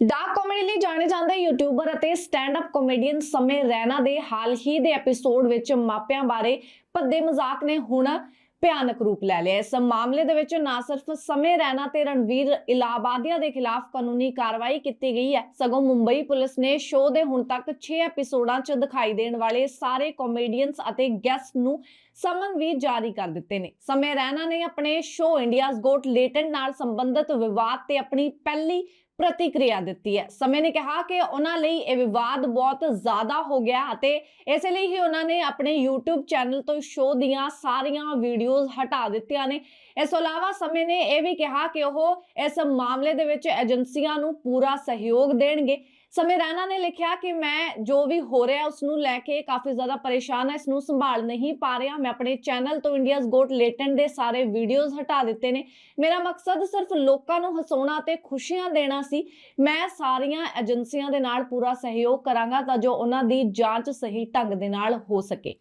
Dark comedy ਲਈ ਜਾਣੇ ਜਾਂਦੇ ਯੂਟਿਊਬਰ ਅਤੇ ਸਟੈਂਡ ਅਪ ਕਾਮੇਡੀਅਨ ਸਮੇਂ ਰੈਨਾ ਦੇ ਹਾਲ ਹੀ ਦੇ ਐਪੀਸੋਡ ਵਿੱਚ ਮਾਪਿਆਂ ਬਾਰੇ ਭੱਦੇ ਮਜ਼ਾਕ ਨੇ ਹੁਣ ਭਿਆਨਕ ਰੂਪ ਲੈ ਲਿਆ। ਇਸ ਮਾਮਲੇ ਦੇ ਵਿੱਚ ਨਾ ਸਿਰਫ ਸਮੇਂ ਰੈਨਾ ਤੇ ਰਣਵੀਰ ਇਲਾਹਾਬਾਦੀਆਂ ਦੇ ਖਿਲਾਫ ਕਾਨੂੰਨੀ ਕਾਰਵਾਈ ਕੀਤੀ ਗਈ ਹੈ, ਸਗੋਂ ਮੁੰਬਈ ਪੁਲਿਸ ਨੇ ਸ਼ੋਅ ਦੇ ਹੁਣ ਤੱਕ 6 ਐਪੀਸੋਡਾਂ 'ਚ ਦਿਖਾਈ ਦੇਣ ਵਾਲੇ ਸਾਰੇ ਕਾਮੇਡੀਅਨਸ ਅਤੇ ਗੈਸਟ ਨੂੰ ਸਮਨ ਵੀ ਜਾਰੀ ਕਰ ਦਿੱਤੇ ਨੇ। ਸਮੇਂ ਰੈਨਾ ਨੇ ਆਪਣੇ ਸ਼ੋਅ ਇੰਡੀਆਜ਼ ਗੋਟ ਲੇਟੈਂਟ ਨਾਲ ਸੰਬੰਧਿਤ ਵਿਵਾਦ ਤੇ ਆਪਣੀ ਪਹਿਲੀ ਪ੍ਰਤੀਕਿਰਿਆ ਦਿੱਤੀ ਹੈ। ਸਮੇਂ ਨੇ ਕਿਹਾ ਕਿ ਉਹਨਾਂ ਲਈ ਇਹ ਵਿਵਾਦ ਬਹੁਤ ਜ਼ਿਆਦਾ ਹੋ ਗਿਆ ਅਤੇ ਇਸੇ ਲਈ ਹੀ ਉਹਨਾਂ ਨੇ ਆਪਣੇ YouTube ਚੈਨਲ ਤੋਂ ਸ਼ੋਅ ਦੀਆਂ ਸਾਰੀਆਂ ਵੀਡੀਓਜ਼ ਹਟਾ ਦਿੱਤੀਆਂ ਨੇ। ਇਸ ਤੋਂ ਇਲਾਵਾ ਸਮੇਂ ਨੇ ਇਹ ਵੀ ਕਿਹਾ ਕਿ ਉਹ ਇਸ ਮਾਮਲੇ ਦੇ ਵਿੱਚ ਏਜੰਸੀਆਂ ਨੂੰ ਪੂਰਾ ਸਹਿਯੋਗ ਦੇਣਗੇ। ਸਮੇਂ ਰੈਨਾ ਨੇ ਲਿਖਿਆ ਕਿ ਮੈਂ ਜੋ ਵੀ ਹੋ ਰਿਹਾ ਉਸ ਨੂੰ ਲੈ ਕੇ ਕਾਫੀ ਜ਼ਿਆਦਾ ਪਰੇਸ਼ਾਨ ਹਾਂ ਇਸ ਨੂੰ ਸੰਭਾਲ ਨਹੀਂ ਪਾ ਰਿਹਾ। ਮੈਂ ਆਪਣੇ ਚੈਨਲ ਤੋਂ ਇੰਡੀਆਜ਼ ਗੋਟ ਲੇਟੈਂਟ ਦੇ ਸਾਰੇ ਵੀਡੀਓਜ਼ ਹਟਾ ਦਿੱਤੇ ਨੇ। ਮੇਰਾ ਮਕਸਦ ਸਿਰਫ ਲੋਕਾਂ ਨੂੰ ਹਸਾਉਣਾ ਤੇ ਖੁਸ਼ੀਆਂ ਦੇਣਾ ਸੀ। ਮੈਂ ਸਾਰੀਆਂ ਏਜੰਸੀਆਂ ਦੇ ਨਾਲ ਪੂਰਾ ਸਹਿਯੋਗ ਕਰਾਂਗਾ ਤਾਂ ਜੋ ਉਹਨਾਂ ਦੀ ਜਾਂਚ ਸਹੀ ਢੰਗ ਦੇ ਨਾਲ ਹੋ ਸਕੇ।